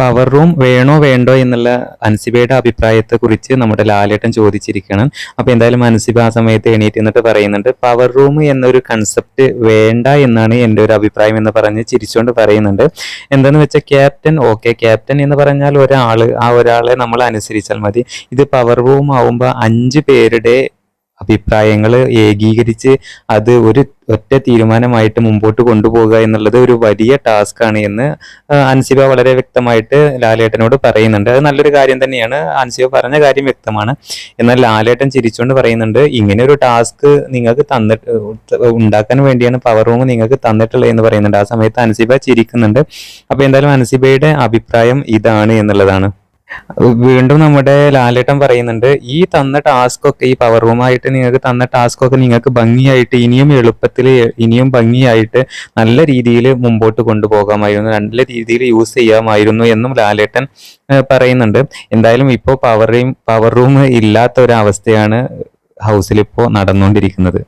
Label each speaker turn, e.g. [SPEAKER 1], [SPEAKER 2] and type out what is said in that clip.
[SPEAKER 1] Power room വേണോ വേണ്ടോ എന്നുള്ള അൻസിബയുടെ അഭിപ്രായത്തെ കുറിച്ച് നമ്മുടെ ലാലേട്ടൻ ചോദിച്ചിരിക്കണം. അപ്പൊ എന്തായാലും അൻസിബ ആ സമയത്ത് എണീറ്റ് എന്നിട്ട് പറയുന്നുണ്ട് പവർ റൂം എന്നൊരു കൺസെപ്റ്റ് വേണ്ട എന്നാണ് എന്റെ ഒരു അഭിപ്രായം എന്ന് പറഞ്ഞ് ചിരിച്ചുകൊണ്ട് പറയുന്നുണ്ട്. എന്താന്ന് വെച്ചാൽ ക്യാപ്റ്റൻ ഓക്കെ ക്യാപ്റ്റൻ എന്ന് പറഞ്ഞാൽ ഒരാൾ ആ ഒരാളെ നമ്മൾ അനുസരിച്ചാൽ മതി. ഇത് പവർ റൂം ആവുമ്പോൾ അഞ്ച് പേരുടെ അഭിപ്രായങ്ങൾ ഏകീകരിച്ച് അത് ഒരു ഒറ്റ തീരുമാനമായിട്ട് മുമ്പോട്ട് കൊണ്ടുപോകുക എന്നുള്ളത് ഒരു വലിയ ടാസ്ക് ആണ് എന്ന് അൻസിബ വളരെ വ്യക്തമായിട്ട് ലാലേട്ടനോട് പറയുന്നുണ്ട്. അത് നല്ലൊരു കാര്യം തന്നെയാണ്. അൻസിബ പറഞ്ഞ കാര്യം വ്യക്തമാണ്. എന്നാൽ ലാലേട്ടൻ ചിരിച്ചുകൊണ്ട് പറയുന്നുണ്ട് ഇങ്ങനെ ഒരു ടാസ്ക് നിങ്ങൾക്ക് തന്നിട്ട് ഉണ്ടാക്കാൻ വേണ്ടിയാണ് പവർ റൂം നിങ്ങൾക്ക് തന്നിട്ടുള്ളത് എന്ന് പറയുന്നുണ്ട്. ആ സമയത്ത് അൻസിബ ചിരിക്കുന്നുണ്ട്. അപ്പോൾ എന്തായാലും അൻസിബയുടെ അഭിപ്രായം ഇതാണ് എന്നുള്ളതാണ്. വീണ്ടും നമ്മുടെ ലാലേട്ടൻ പറയുന്നുണ്ട് ഈ തന്ന ടാസ്ക് ഒക്കെ ഈ പവർ റൂമായിട്ട് നിങ്ങൾക്ക് തന്ന ടാസ്ക് ഒക്കെ നിങ്ങൾക്ക് ഭംഗിയായിട്ട് ഇനിയും എളുപ്പത്തിൽ ഇനിയും ഭംഗിയായിട്ട് നല്ല രീതിയിൽ മുമ്പോട്ട് കൊണ്ടുപോകാമായിരുന്നു നല്ല രീതിയിൽ യൂസ് ചെയ്യാമായിരുന്നു എന്നും ലാലേട്ടൻ പറയുന്നുണ്ട്. എന്തായാലും ഇപ്പോൾ പവർ പവർ റൂം ഇല്ലാത്ത ഒരു അവസ്ഥയാണ് ഹൗസിൽ ഇപ്പോൾ നടന്നുകൊണ്ടിരിക്കുന്നത്.